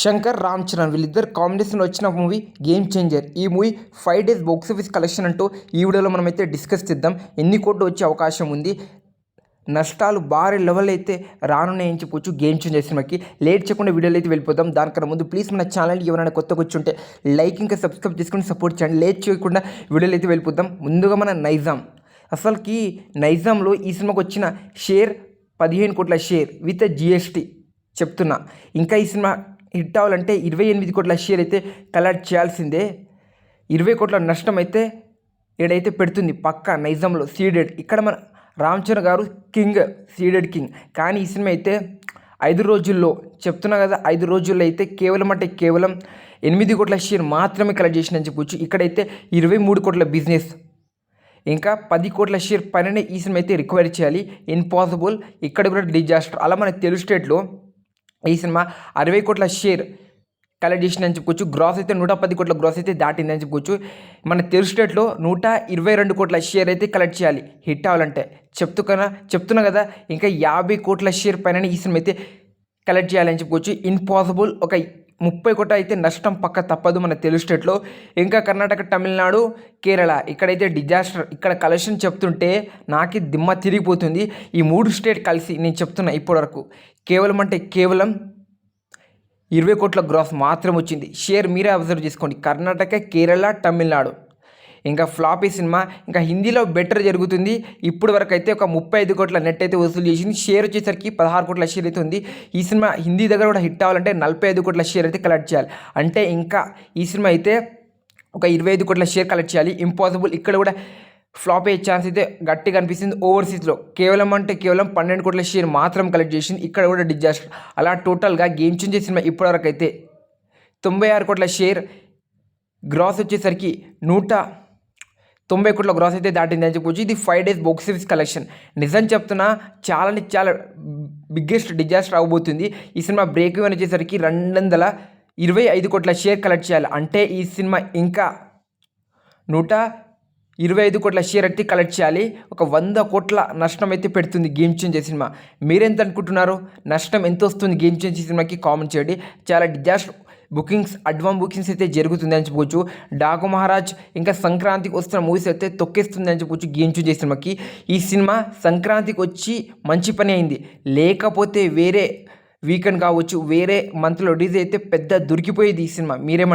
శంకర్ రామ్ చరణ్ వీళ్ళిద్దరు కాంబినేషన్ వచ్చిన movie game changer ఈ movie five days box office collection అంటూ ఈ వీడియోలో మనమైతే డిస్కస్ చేద్దాం. ఎన్ని కోట్లు వచ్చే అవకాశం ఉంది? నష్టాలు భారీ లెవెల్ అయితే రానున్నాయని చెప్పొచ్చు గేమ్ చేంజర్ సినిమాకి. లేట్ చేయకుండా వీడియోలో అయితే వెళ్ళిపోదాం. దానికన్నా ముందు ప్లీజ్ మన ఛానల్ ఎవరైనా కొత్తగా వచ్చి లైక్ ఇంకా సబ్స్క్రైబ్ చేసుకుని సపోర్ట్ చేయండి. లేట్ చేయకుండా వీడియోలో అయితే వెళ్ళిపోదాం. ముందుగా మన నైజాం. అసలుకి నైజాంలో ఈ సినిమాకి వచ్చిన షేర్ పదిహేను కోట్ల షేర్ విత్ జిఎస్టీ చెప్తున్నా. ఇంకా ఈ సినిమా హిట్ అవ్వాలంటే ఇరవై ఎనిమిది కోట్ల షేర్ అయితే కలెక్ట్ చేయాల్సిందే. ఇరవై కోట్ల నష్టం అయితే ఏడైతే పెడుతుంది పక్క నైజాంలో సీడెడ్. ఇక్కడ మన రామ్ చరణ్ గారు కింగ్ సీడెడ్ కింగ్. కానీ ఈ సినిమా అయితే ఐదు రోజుల్లో చెప్తున్నా కదా ఐదు రోజుల్లో అయితే కేవలం అంటే కేవలం ఎనిమిది కోట్ల షేర్ మాత్రమే కలెక్ట్ చేసిందని చెప్పొచ్చు. ఇక్కడైతే ఇరవై మూడు కోట్ల బిజినెస్. ఇంకా పది కోట్ల షేర్ పైననే ఈ సినిమా అయితే రిక్వైర్ చేయాలి. ఇంపాసిబుల్. ఇక్కడ కూడా డిజాస్టర్. అలా మన తెలుగు స్టేట్లో ఈ సినిమా అరవై కోట్ల షేర్ కలెక్ట్ చేసిందని చెప్పుకోవచ్చు. గ్రాస్ అయితే నూట పది కోట్ల గ్రాస్ అయితే దాటిందని చెప్పుకోవచ్చు. మన తెలుగు స్టేట్లో నూట ఇరవై రెండు కోట్ల షేర్ అయితే కలెక్ట్ చేయాలి. హిట్ అవ్వాలంటే. చెప్తూ కదా చెప్తున్నా కదా ఇంకా యాభై కోట్ల షేర్ పైన ఈ సినిమా అయితే కలెక్ట్ చేయాలని చెప్పుకోవచ్చు. ఇంపాసిబుల్ ఒక ముప్పై కోట అయితే నష్టం పక్క తప్పదు మన తెలుగు స్టేట్లో. ఇంకా కర్ణాటక తమిళనాడు కేరళ. ఇక్కడైతే డిజాస్టర్ ఇక్కడ కలెక్షన్ చెప్తుంటే నాకే దిమ్మ తిరిగిపోతుంది. ఈ మూడు స్టేట్ కలిసి నేను చెప్తున్నా ఇప్పటివరకు. కేవలం అంటే కేవలం ఇరవై కోట్ల గ్రాఫ్ మాత్రం వచ్చింది. షేర్ మీరే అబ్జర్వ్ చేసుకోండి. కర్ణాటక కేరళ తమిళనాడు. ఇంకా ఫ్లాపీ సినిమా ఇంకా హిందీలో బెటర్ జరుగుతుంది. ఇప్పుడు వరకు అయితే ఒక ముప్పై ఐదు కోట్ల నెట్ అయితే వసూలు చేసింది. షేర్ వచ్చేసరికి పదహారు కోట్ల షేర్ అయితే ఉంది. ఈ సినిమా హిందీ దగ్గర కూడా హిట్ అవ్వాలంటే నలభై ఐదు కోట్ల షేర్ అయితే కలెక్ట్ చేయాలి. అంటే ఇంకా ఈ సినిమా అయితే ఒక ఇరవై ఐదు కోట్ల షేర్ కలెక్ట్ చేయాలి. ఇంపాసిబుల్ ఇక్కడ కూడా ఫ్లాప్ అయ్యే ఛాన్స్ అయితే గట్టిగా అనిపిస్తుంది. ఓవర్సీస్లో కేవలం అంటే కేవలం పన్నెండు కోట్ల షేర్ మాత్రం కలెక్ట్ చేసింది. ఇక్కడ కూడా డిజాస్టర్ అలా టోటల్గా గేమ్ చేంజ్ సినిమా ఇప్పటివరకు అయితే తొంభై ఆరు కోట్ల షేర్ గ్రాస్ వచ్చేసరికి నూట తొంభై కోట్ల గ్రాస్ అయితే దాటింది అని చెప్పొచ్చు ఇది five days box office collection నిజం చెప్తున్నా చాలా చాలా బిగ్గెస్ట్ డిజాస్టర్ అవబోతుంది. ఈ సినిమా బ్రేక్ ఈవెన్ వచ్చేసరికి రెండు వందల ఇరవై ఐదు కోట్ల షేర్ కలెక్ట్ చేయాలి. అంటే ఈ సినిమా ఇంకా నూట ఇరవై ఐదు కోట్ల షేర్ అయితే కలెక్ట్ చేయాలి. ఒక వంద కోట్ల నష్టం అయితే పెడుతుంది గేమ్ చేంజర్ సినిమా. మీరెంత అనుకుంటున్నారు? నష్టం ఎంత వస్తుంది గేమ్ చేంజర్ సినిమాకి? కామెంట్ చేయండి. చాలా డిజాస్టర్ బుకింగ్స్ అడ్వాన్స్ బుకింగ్స్ అయితే జరుగుతుంది అని చెప్పవచ్చు డాకు మహారాజ్ ఇంకా సంక్రాంతికి వస్తున్న మూవీస్ అయితే తొక్కేస్తుంది అని చెప్పొచ్చు గేమ్ చేసే సినిమాకి. ఈ సినిమా సంక్రాంతికి వచ్చి మంచి పని అయింది. లేకపోతే వేరే వీకెండ్ కావచ్చు వేరే మంత్లో రిలీజ్ అయితే పెద్ద దొరికిపోయేది ఈ సినిమా. మీరేమంటారు